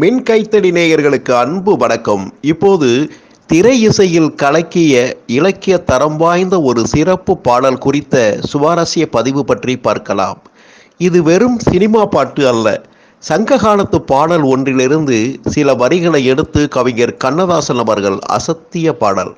மின் கைத்தடி நேயர்களுக்கு அன்பு வணக்கம். இப்போது திரை இசையில் கலக்கிய இலக்கிய தரம் வாய்ந்த ஒரு சிறப்பு பாடல் குறித்த சுவாரஸ்ய பதிவு பற்றி பார்க்கலாம். இது வெறும் சினிமா பாட்டு அல்ல. சங்க காலத்து பாடல் ஒன்றிலிருந்து சில வரிகளை எடுத்து கவிஞர் கண்ணதாசன் அவர்கள் அசத்திய பாடல்.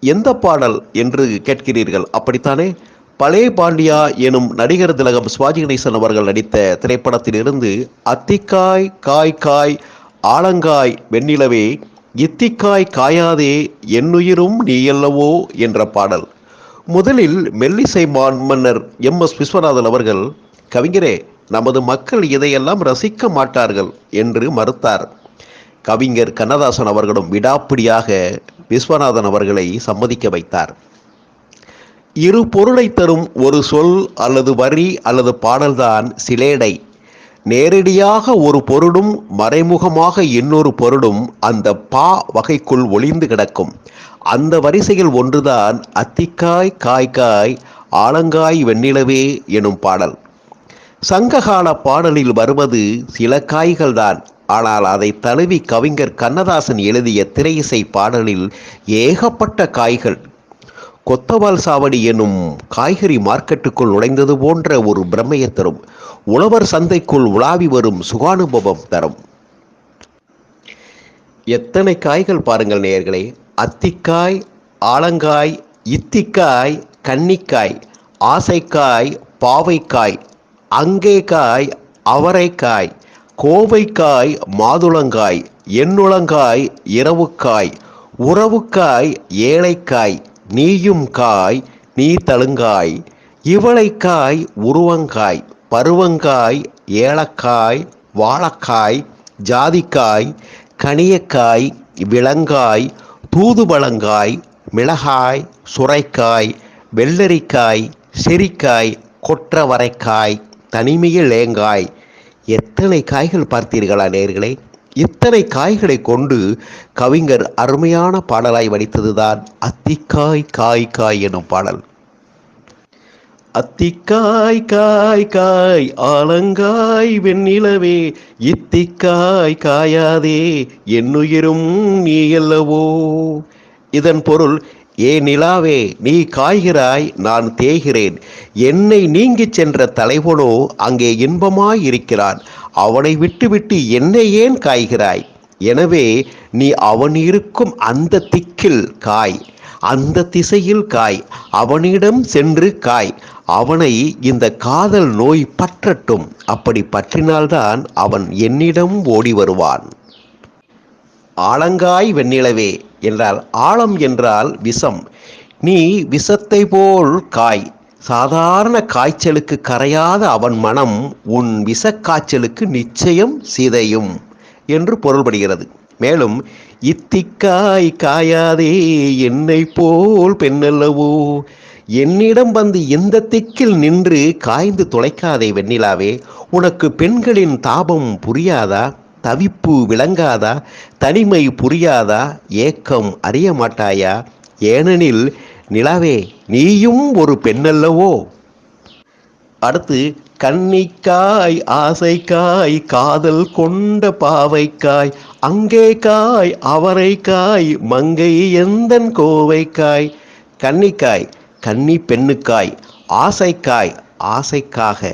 எந்த பாடல் என்று கேட்கிறீர்கள்? அப்படித்தானே? பலே பாண்டியா எனும் நடிகர் திலகம் சிவாஜி கணேசன் அவர்கள் நடித்த திரைப்படத்திலிருந்து அத்திக்காய் காய் காய் ஆலங்காய் வெண்ணிலவே இத்திக்காய் காயாதே என்னுயிரும் நீயல்லவோ என்ற பாடல். முதலில் மெல்லிசை மான் மன்னர் எம். எஸ். விஸ்வநாதன் அவர்கள் கவிஞரே நமது மக்கள் இதையெல்லாம் ரசிக்க மாட்டார்கள் என்று மறுத்தார். கவிஞர் கண்ணதாசன் அவர்களும் விடாப்பிடியாக விஸ்வநாதன் அவர்களை சம்மதிக்க வைத்தார். இரு பொருளை தரும் ஒரு சொல் அல்லது வரி அல்லது பாடல்தான் சிலேடை. நேரடியாக ஒரு பொருளும் மறைமுகமாக இன்னொரு பொருளும் அந்த பா வகைக்குள் ஒளிந்து கிடக்கும். அந்த வரிசையில் ஒன்றுதான் அத்திக்காய் காய்காய் ஆலங்காய் வெண்ணிலவே எனும் பாடல். சங்ககால பாடலில் வருவது சில காய்கள்தான். ஆனால் அதை தழுவி கவிஞர் கண்ணதாசன் எழுதிய திரையிசை பாடலில் ஏகப்பட்ட காய்கள் கொத்தவால் சாவடி எனும் காய்கறி மார்க்கெட்டுக்குள் நுழைந்தது போன்ற ஒரு பிரமையை தரும். உழவர் சந்தைக்குள் உலாவி வரும் சுகானுபவம் தரும். எத்தனை காய்கள் பாருங்கள் நேயர்களே. அத்திக்காய் ஆலங்காய் இத்திக்காய் கன்னிக்காய் ஆசைக்காய் பாவைக்காய் அங்கேக்காய் அவரைக்காய் கோவைக்காய் மாதுளங்காய் எண்ணுளங்காய் இரவுக்காய் உறவுக்காய் ஏழைக்காய் நீயும் காய் நீ தழுங்காய். இவளைக்காய் உருவங்காய். பருவங்காய் ஏலக்காய் வாழைக்காய் ஜாதிக்காய் கனியக்காய் விலங்காய் தூதுபழங்காய் மிளகாய் சுரைக்காய் வெள்ளரிக்காய் செரிக்காய் கொற்றவரைக்காய் தனிமையில் ஏங்காய் எத்தனை காய்கள் பார்த்தீர்களா நேர்களே? இத்தனை காய்களை கொண்டு கவிஞர் அருமையான பாடலாய் வடித்ததுதான் அத்திக்காய் காய் காய் எனும் பாடல். அத்திக்காய் காய் காய் ஆலங்காய் வெண்ணிலவே இத்திக்காய் காயாதே என்னுயிரும் நீ அல்லவோ? இதன் பொருள் ஏ நிலாவே நீ காய்கிறாய் நான் தேய்கிறேன். என்னை நீங்கிச் சென்ற தலைவனோ அங்கே இன்பமாய் இருக்கிறான். அவனை விட்டுவிட்டு என்னை ஏன் காய்கிறாய்? எனவே நீ அவன் இருக்கும் அந்த திக்கில் காய் அந்த திசையில் காய் அவனிடம் சென்று காய் அவனை இந்த காதல் நோய் பற்றட்டும். அப்படி பற்றினால்தான் அவன் என்னிடம் ஓடி வருவான். ஆலங்காய் வெண்ணிலவே என்றால் ஆழம் என்றால் விஷம். நீ விஷத்தை போல் காய் சாதாரண காய்ச்சலுக்கு கரையாத அவன் மனம் உன் விஷக்காய்ச்சலுக்கு நிச்சயம் சிதையும் என்று பொருள்படுகிறது. மேலும் இத்திக்காய் காயாதே என்னை போல் பெண்ணல்லவோ என்னிடம் வந்து எந்த திக்கில் நின்று காய்ந்து தொலைக்காதே வெண்ணிலாவே உனக்கு பெண்களின் தாபம் புரியாதா தவிப்பு விளங்காதா தனிமை புரியாதா ஏக்கம் அறிய மாட்டாயா ஏனெனில் நிலாவே நீயும் ஒரு பெண்ணல்லவோ? அடுத்து கன்னிக்காய் ஆசைக்காய் காதல் கொண்ட பாவைக்காய் அங்கே காய் அவரைக்காய் மங்கை எந்தன் கோவைக்காய்? கன்னிக்காய் கன்னி பெண்ணுக்காய் ஆசைக்காய் ஆசைக்காக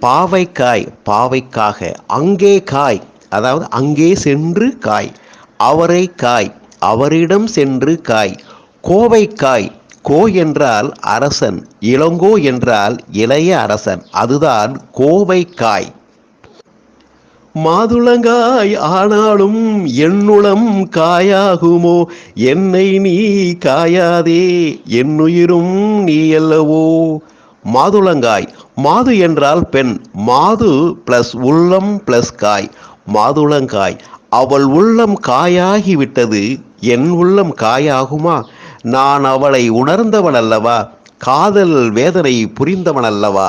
பாவைக்காய் பாவைக்காக அங்கே காய் அதாவது அங்கே சென்று காய் அவரை காய் அவரிடம் சென்று காய் கோவைக்காய் கோ என்றால் அரசன் இளங்கோ என்றால் இளைய அரசன் அதுதான் கோவை காய் மாதுளங்காய் ஆனாலும் என்னுளம் காயாகுமோ? என்னை நீ காயாதே என்னுயிரும் நீ அல்லவோ? மாதுளங்காய் மாது என்றால் பெண் மாது பிளஸ் உள்ளம் பிளஸ் காய். மாதுளங்காய் அவள் உள்ளம் காயாகி விட்டது என் உள்ளம் காயாகுமா? நான் அவளை உணர்ந்தவன் அல்லவா காதல் வேதனை புரிந்தவன் அல்லவா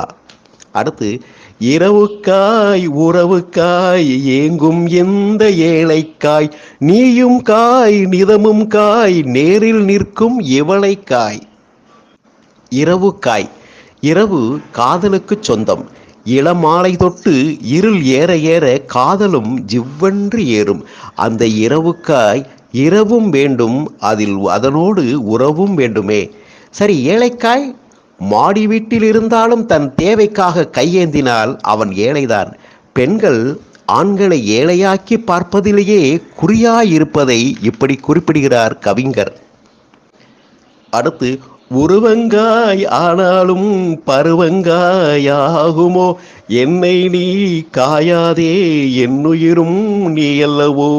அடுத்து இரவுக்காய் உறவுக்காய் ஏங்கும் எந்த ஏழைக்காய்? நீயும் காய் நிதமும் காய் நேரில் நிற்கும் இவளைக்காய் இரவுக்காய். இரவு காதலுக்கு சொந்தம். இளமாலை தொட்டு இருள் ஏற ஏற காதலும் ஜிவ்வென்று ஏறும். அந்த இரவுக்காய் இரவும் வேண்டும் அதில் அதனோடு உறவும் வேண்டுமே. சரி ஏழைக்காய் மாடி வீட்டில் இருந்தாலும் தன் தேவைக்காக கையேந்தினால் அவன் ஏழைதான். பெண்கள் ஆண்களை ஏழையாக்கி பார்ப்பதிலேயே குறியாயிருப்பதை இப்படி குறிப்பிடுகிறார் கவிஞர். அடுத்து உருவங்காய் ஆனாலும் பருவங்காயாகுமோ என்னை நீ காயாதே என்னுயிரும் நீ அல்லவோ?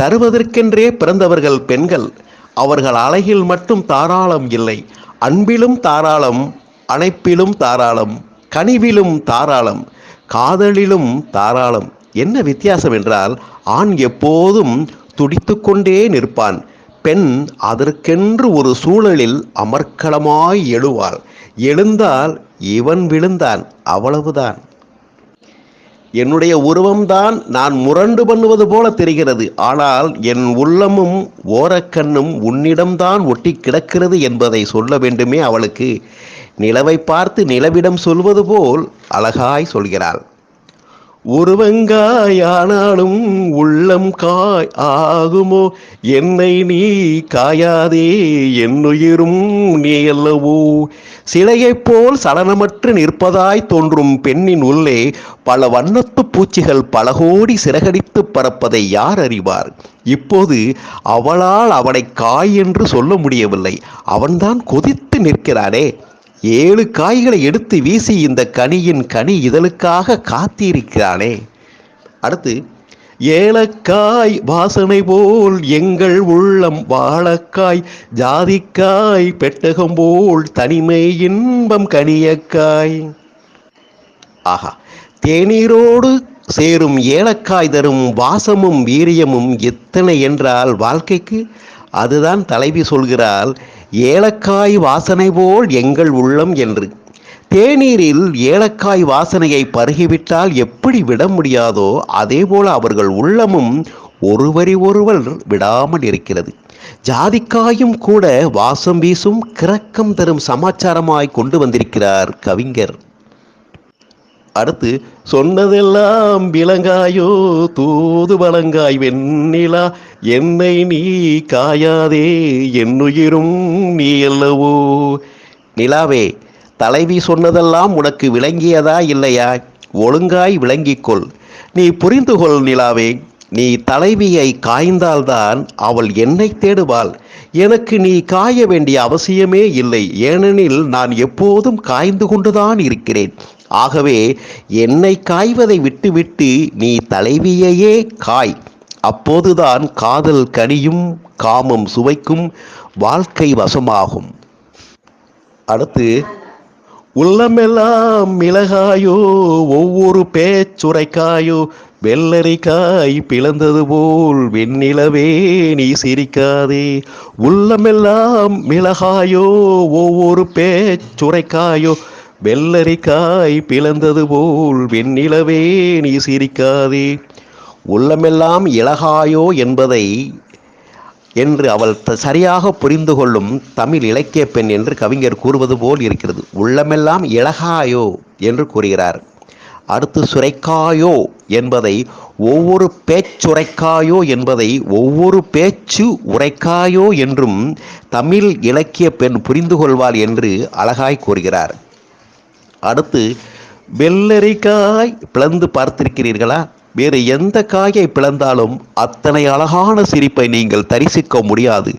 தருவதற்கென்றே பிறந்தவர்கள் பெண்கள் அவர்கள் அழகில் மட்டும் தாராளம் இல்லை. அன்பிலும் தாராளம் அணைப்பிலும் தாராளம் கனிவிலும் தாராளம் காதலிலும் தாராளம். என்ன வித்தியாசம் என்றால் ஆண் எப்போதும் துடித்துக்கொண்டே நிற்பான். பெண் அதற்கென்று ஒரு சூழலில் அமர்க்களமாய் எழுவாள். எழுந்தால் இவன் விழுந்தான். அவ்வளவுதான். என்னுடைய உருவம்தான் நான் முரண்டு பண்ணுவது போல தெரிகிறது. ஆனால் என் உள்ளமும் ஓரக்கண்ணும் உன்னிடம்தான் ஒட்டி கிடக்கிறது என்பதை சொல்ல வேண்டுமே அவளுக்கு. நிலவை பார்த்து நிலவிடம் சொல்வது போல் அழகாய் சொல்கிறாள். உருவங்காயானாலும் உள்ளம் காய் ஆகுமோ? என்னை நீ காயாதே என்னுயிரும் நீ அல்லவோ? சிலையைப் போல் சலனமற்று நிற்பதாய் தோன்றும் பெண்ணின் உள்ளே பல வண்ணத்து பூச்சிகள் பல கோடி சிறகடித்து பறப்பதை யார் அறிவார்? இப்போது அவளால் அவனை காய் என்று சொல்ல முடியவில்லை. அவன்தான் கொதித்து நிற்கிறானே. ஏழு காய்களை எடுத்து வீசி இந்த கனியின் கனி இதழுக்காக காத்திருக்கிறானே. அடுத்து ஏலக்காய் வாசனை போல் எங்கள் உள்ளம் வாழக்காய் ஜாதிக்காய் பெட்டகம் போல் தனிமை இன்பம் கனியக்காய். ஆஹா தேநீரோடு சேரும் ஏலக்காய் தரும் வாசமும் வீரியமும் எத்தனை என்றால் வாழ்க்கைக்கு? அதுதான் தலைவி சொல்கிறாள் ஏலக்காய் வாசனை போல் எங்கள் உள்ளம் என்று. தேநீரில் ஏலக்காய் வாசனையை பருகிவிட்டால் எப்படி விட முடியாதோ அதேபோல அவர்கள் உள்ளமும் ஒருவரி ஒருவர் விடாமல் இருக்கிறது. ஜாதிக்காயும் கூட வாசம் வீசும் கிறக்கம் தரும் சமாச்சாரமாய் கொண்டு வந்திருக்கிறார் கவிஞர். அடுத்து சொன்னதெல்லாம் விலங்காயோ தூது வளங்காய் வெண்ணிலா என்னை நீ காயாதே என்னுயிரும் நீ அல்லவோ? நிலாவே தலைவி சொன்னதெல்லாம் உனக்கு விளங்கியதா இல்லையா? ஒழுங்காய் விளங்கிக்கொள் நீ புரிந்து கொள் நிலாவே. நீ தலைவியை காய்ந்தால்தான் அவள் என்னை தேடுவாள். எனக்கு நீ காய வேண்டிய அவசியமே இல்லை. ஏனெனில் நான் எப்போதும் காய்ந்து கொண்டுதான் இருக்கிறேன். ஆகவே என்னை காய்வதை விட்டுவிட்டு நீ தலைவியையே காய். அப்போதுதான் காதல் கனியும் காமம் சுவைக்கும் வாழ்க்கை வசமாகும். அடுத்து உள்ளமெல்லாம் மிளகாயோ ஒவ்வொரு பேச்சுரைக்காயோ வெள்ளரிக்காய் பிளந்தது போல் வெண்ணிலவே நீ சிரிக்காதே. உள்ளமெல்லாம் மிளகாயோ ஒவ்வொரு பேச்சுரைக்காயோ வெள்ளரிக்காய் பிளந்தது போல் வெண்ணிலவே நீ சிரிக்காதே. உள்ளமெல்லாம் இலகாயோ என்பதை என்று அவள் சரியாக புரிந்து கொள்ளும் தமிழ் இலக்கிய பெண் என்று கவிஞர் கூறுவது போல் இருக்கிறது. உள்ளமெல்லாம் இலகாயோ என்று கூறுகிறார். அடுத்து சுரைக்காயோ என்பதை ஒவ்வொரு பேச்சுரைக்காயோ என்பதை ஒவ்வொரு பேச்சு உரைக்காயோ என்றும் தமிழ் இலக்கிய பெண் புரிந்து கொள்வாள் என்று அழகாய் கூறுகிறார். அடுத்து வெள்ளரிக்காய் பிளந்து பார்த்திருக்கிறீர்களா? வேறு எந்த காயை பிளந்தாலும் அத்தனை அழகான சிரிப்பை நீங்கள் தரிசிக்க முடியாது.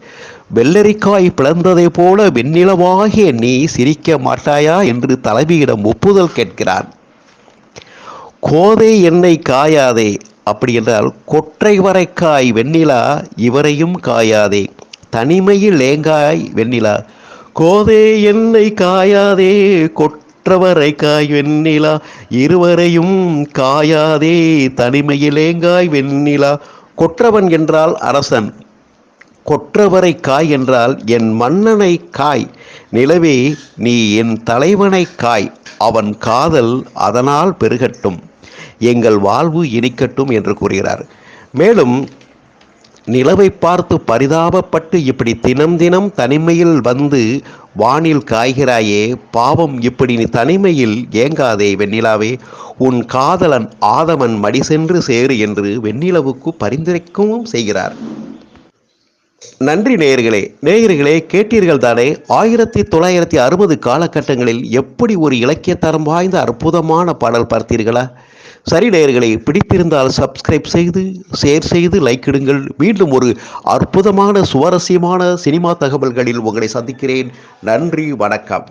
வெள்ளரிக்காய் பிளந்ததை போல வெண்ணிலமாகிய நீ சிரிக்க மாட்டாயா? என்று தலைவியிடம் ஒப்புதல் கேட்கிறான். கோதை என்னை காயாதே அப்படி என்றால் கொற்றை வரைக்காய் வெண்ணிலா இவரையும் காயாதே. தனிமையில் ஏங்காய் வெண்ணிலா. கோதை என்னை காயாதே கொற்றவரை காய் வெண்ணிலா இருவரையும் காயாதே தனிமையிலேங்காய் வெண்ணிலா. கொற்றவன் என்றால் அரசன் கொற்றவரை காய் என்றால் என் மன்னனை காய். நிலவே நீ என் தலைவனை காய். அவன் காதல் அதனால் பெருகட்டும் எங்கள் வாழ்வு இனிக்கட்டும் என்று கூறுகிறார். மேலும் நிலவை பார்த்து பரிதாபப்பட்டு இப்படி தினம் தினம் தனிமையில் வந்து வானில் காய்கிறாயே பாவம் இப்படி நீ தனிமையில் ஏங்காதே வெண்ணிலாவே. உன் காதலன் ஆதவன் மடி சென்று சேரு என்று வெண்ணிலவுக்கு பரிந்துரைக்கவும் செய்கிறார். நன்றி நேயர்களே. நேயர்களே கேட்டீர்கள் தானே ஆயிரத்தி தொள்ளாயிரத்தி அறுபது காலகட்டங்களில் எப்படி ஒரு இலக்கிய தரம் வாய்ந்த அற்புதமான பாடல் பார்த்தீர்களா? சரி நேயர்களை பிடித்திருந்தால் சப்ஸ்கிரைப் செய்து ஷேர் செய்து லைக் இடுங்கள். மீண்டும் ஒரு அற்புதமான சுவாரஸ்யமான சினிமா தகவல்களில் உங்களை சந்திக்கிறேன். நன்றி வணக்கம்.